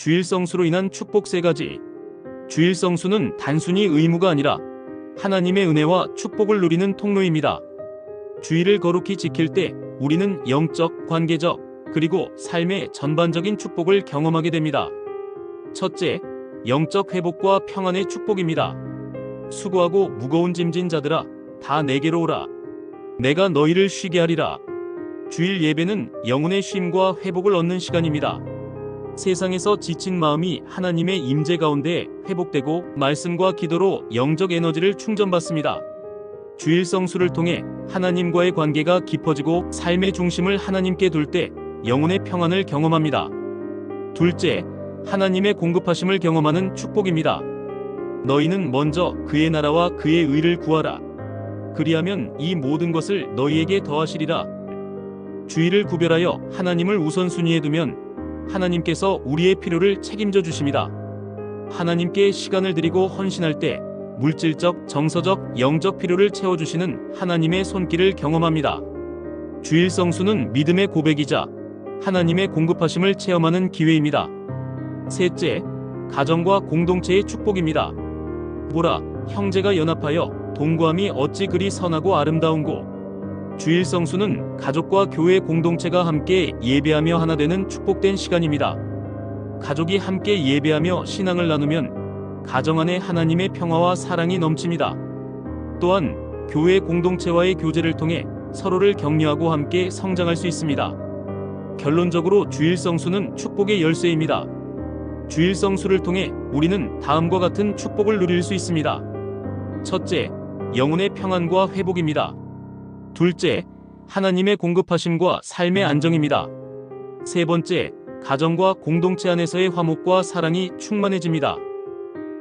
주일성수로 인한 축복 세 가지. 주일성수는 단순히 의무가 아니라 하나님의 은혜와 축복을 누리는 통로입니다. 주일을 거룩히 지킬 때 우리는 영적, 관계적, 그리고 삶의 전반적인 축복을 경험하게 됩니다. 첫째, 영적 회복과 평안의 축복입니다. 수고하고 무거운 짐진 자들아, 다 내게로 오라. 내가 너희를 쉬게 하리라. 주일 예배는 영혼의 쉼과 회복을 얻는 시간입니다. 세상에서 지친 마음이 하나님의 임재 가운데 회복되고 말씀과 기도로 영적 에너지를 충전받습니다. 주일 성수를 통해 하나님과의 관계가 깊어지고 삶의 중심을 하나님께 둘 때 영혼의 평안을 경험합니다. 둘째, 하나님의 공급하심을 경험하는 축복입니다. 너희는 먼저 그의 나라와 그의 의를 구하라. 그리하면 이 모든 것을 너희에게 더하시리라. 주의를 구별하여 하나님을 우선순위에 두면 하나님께서 우리의 필요를 책임져 주십니다. 하나님께 시간을 드리고 헌신할 때 물질적, 정서적, 영적 필요를 채워주시는 하나님의 손길을 경험합니다. 주일 성수는 믿음의 고백이자 하나님의 공급하심을 체험하는 기회입니다. 셋째, 가정과 공동체의 축복입니다. 보라, 형제가 연합하여 동거함이 어찌 그리 선하고 아름다운고. 주일 성수는 가족과 교회 공동체가 함께 예배하며 하나 되는 축복된 시간입니다. 가족이 함께 예배하며 신앙을 나누면 가정 안에 하나님의 평화와 사랑이 넘칩니다. 또한 교회 공동체와의 교제를 통해 서로를 격려하고 함께 성장할 수 있습니다. 결론적으로 주일 성수는 축복의 열쇠입니다. 주일 성수를 통해 우리는 다음과 같은 축복을 누릴 수 있습니다. 첫째, 영혼의 평안과 회복입니다. 둘째, 하나님의 공급하심과 삶의 안정입니다. 세 번째, 가정과 공동체 안에서의 화목과 사랑이 충만해집니다.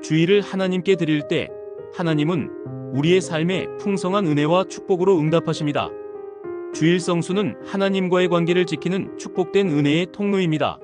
주의를 하나님께 드릴 때 하나님은 우리의 삶에 풍성한 은혜와 축복으로 응답하십니다. 주일 성수는 하나님과의 관계를 지키는 축복된 은혜의 통로입니다.